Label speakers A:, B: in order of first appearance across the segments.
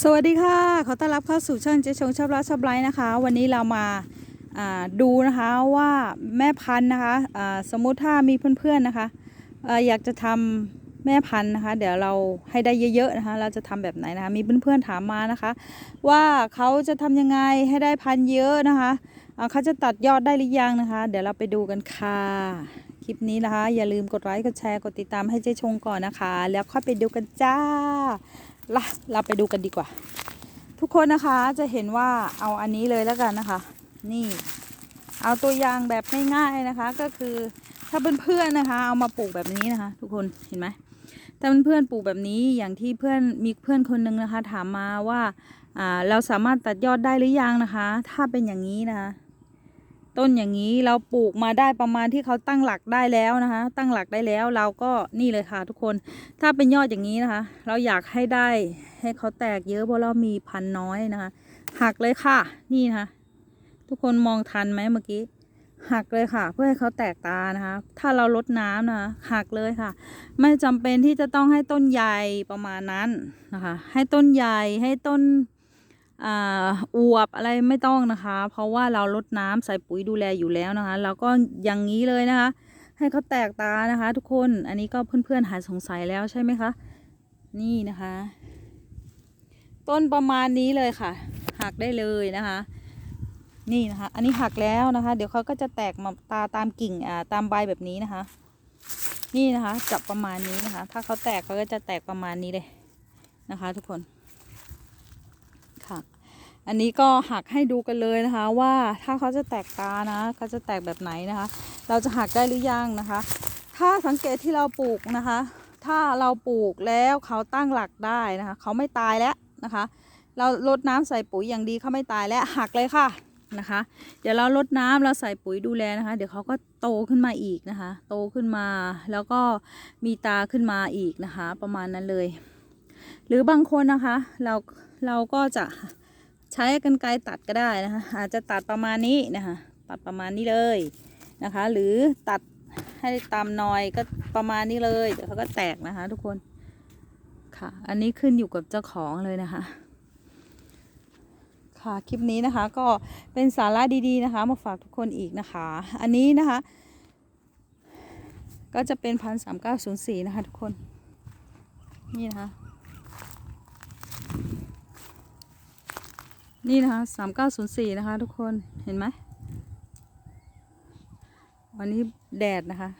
A: สวัสดีค่ะ ขอต้อนรับเข้าสู่ช่องเจ๊ชงชอบรักชอบไลฟ์นะคะ วันนี้เรามาดูนะคะว่าแม่พันธุ์นะคะสมมุติถ้ามีเพื่อนๆนะคะเอ่อยากจะทำแม่พันธุ์นะคะ เดี๋ยวเราให้ได้เยอะๆนะคะ เราจะทำแบบไหนนะคะ มีเพื่อนๆถามมานะคะ ว่าเขาจะทำยังไงให้ได้พันธุ์เยอะนะคะเขาจะตัดยอดได้หรือยังนะคะ เดี๋ยวเราไปดูกันค่ะคลิปนี้นะคะ อย่าลืมกดไลค์กดแชร์กดติดตามให้เจ๊ชงก่อนนะคะ แล้วค่อยไปดูกันจ้า ละเราไปดูกันดีกว่า ทุกคนนะคะจะเห็นว่าเอาอันนี้เลยแล้วกันนะคะ นี่ เอาตัวอย่างแบบง่ายๆนะคะ ก็คือถ้าเพื่อนๆนะคะ เอามาปลูกแบบนี้นะคะ ทุกคนเห็นไหมถ้าเพื่อนๆปลูกแบบนี้อย่างที่เพื่อนมีเพื่อนคนนึงนะคะ ถามมาว่าอ่าเราสามารถตัดยอดได้หรือยังนะคะ ถ้าเป็นอย่างนี้นะคะ ต้นอย่างนี้เราปลูกมาได้ประมาณที่เขาตั้งหลักได้แล้วนะคะ ตั้งหลักได้แล้วเราก็นี่เลยค่ะทุกคน ถ้าเป็นยอดอย่างนี้นะคะ เราอยากให้ได้ให้เขาแตกเยอะเพราะเรามีพันน้อยนะคะ หักเลยค่ะ นี่นะคะทุกคนมองทันไหมเมื่อกี้ หักเลยค่ะ เพื่อให้เขาแตกตานะคะ ถ้าเราลดน้ำนะคะ หักเลยค่ะ ไม่จำเป็นที่จะต้องให้ต้นใหญ่ประมาณนั้นนะคะ ให้ต้นใหญ่ให้ต้น อวบอะไรไม่ต้องนะคะ เพราะว่าเราลดน้ำใส่ปุ๋ยดูแลอยู่แล้วนะคะแล้วก็อย่างนี้เลยนะคะ ให้เขาแตกตานะคะ ทุกคนอันนี้ก็เพื่อนๆหายสงสัยแล้วใช่ไหมคะ นี่นะคะ ต้นประมาณนี้เลยค่ะ หักได้เลยนะคะ นี่นะคะ อันนี้หักแล้วนะคะ เดี๋ยวเขาก็จะแตกมาตาตามกิ่งอ่าตามใบแบบนี้นะคะ นี่นะคะจับประมาณนี้นะคะ ถ้าเขาแตกเขาก็จะแตกประมาณนี้เลยนะคะ ทุกคน ค่ะอันนี้ก็หักให้ดูกันเลยนะคะว่าถ้าเขาจะแตกตานะเขาจะแตกแบบไหนนะคะ เราจะหักได้หรือยังนะคะ ถ้าสังเกตที่เราปลูกนะคะ ถ้าเราปลูกแล้วเขาตั้งหลักได้นะคะเขาไม่ตายแล้วนะคะ เราลดน้ำใส่ปุ๋ยอย่างดีเขาไม่ตายแล้วหักเลยค่ะนะคะ เดี๋ยวเราลดน้ำเราใส่ปุ๋ยดูแลนะคะ เดี๋ยวเขาก็โตขึ้นมาอีกนะคะ โตขึ้นมาแล้วก็มีตาขึ้นมาอีกนะคะ ประมาณนั้นเลย หรือบางคนนะคะเรา เราก็จะใช้กรรไกรตัดก็ได้นะคะอาจจะตัดประมาณนี้นะคะตัดประมาณนี้เลยนะคะ หรือตัดให้ตามนอยก็ประมาณนี้เลยเดี๋ยวเขาก็แตกนะคะ ทุกคนค่ะ อันนี้ขึ้นอยู่กับเจ้าของเลยนะคะ ค่ะคลิปนี้นะคะก็เป็นสาระดีๆนะคะ มาฝากทุกคนอีกนะคะ อันนี้นะคะ ก็จะเป็นพันสามเก้าศูนย์สี่นะคะทุกคนนี่นะคะ นี่นะคะสามเก้าศูนย์สี่นะคะ ทุกคนเห็นไหมวันนี้แดดนะคะ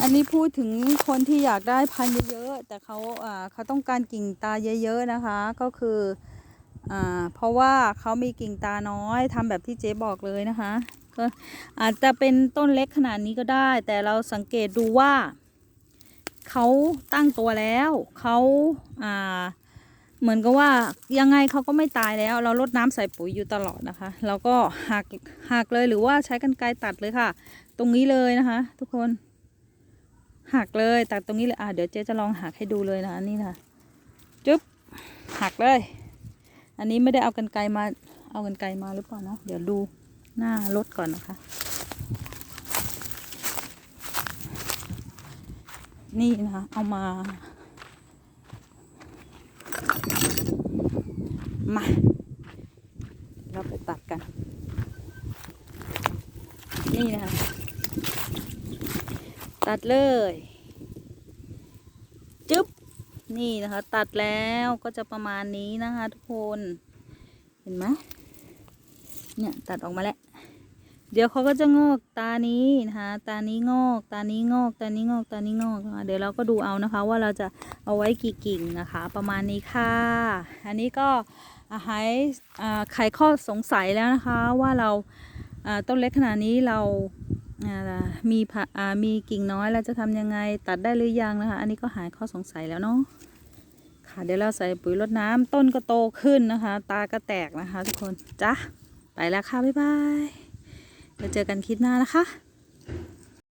A: อันนี้พูดถึงคนที่อยากได้พันธุ์เยอะๆแต่เขาอ่าเขาต้องการกิ่งตาเยอะๆนะคะ ก็คืออ่าเพราะว่าเขามีกิ่งตาน้อยทำแบบที่เจ๊บอกเลยนะคะ ก็อาจจะเป็นต้นเล็กขนาดนี้ก็ได้ แต่เราสังเกตดูว่า เขาตั้งตัวแล้วเขาอ่าเหมือนกับว่ายังไงเขาก็ไม่ตายแล้ว เราลดน้ำใส่ปุ๋ยอยู่ตลอดนะคะ เราก็หักหักเลยหรือว่าใช้กรรไกรตัดเลยค่ะ ตรงนี้เลยนะคะ ทุกคนหักเลยตัดตรงนี้เลยอะเดี๋ยวเจ๊จะลองหักให้ดูเลยนะนี่นะจึ๊บหักเลย อันนี้ไม่ได้เอากันไกรมาเอากันไกรมาหรือเปล่านะเดี๋ยวดูหน้ารถก่อนนะคะ นี่นะคะเอามา มา เราไปตัดกัน นี่นะคะตัดเลยจึ๊บนี่นะคะ ตัดแล้วก็จะประมาณนี้นะคะ ทุกคน เห็นไหมเนี่ย ตัดออกมาแล้ว เดี๋ยวเขาก็จะงอกตานี้นะคะตานี้งอก ตานี้งอกตานี้งอกตานี้งอกนะคะเดี๋ยวเราก็ดูเอานะคะ ว่าเราจะเอาไว้กี่กิ่งนะคะ ประมาณนี้ค่ะ อันนี้ก็หายอ่าไขข้อสงสัยแล้วนะคะ ว่าเราต้นเล็กขนาดนี้เรามีผะอ่ามีกิ่งน้อยเราจะทำยังไงตัดได้หรือยังนะคะ อันนี้ก็หายข้อสงสัยแล้วเนาะค่ะเดี๋ยวเราใส่ปุ๋ยรดน้ำต้นก็โตขึ้นนะคะ ตาก็แตกนะคะ ทุกคนจ้ะไปแล้วค่ะบ๊ายบาย เดี๋ยวเจอกันคลิปหน้านะคะ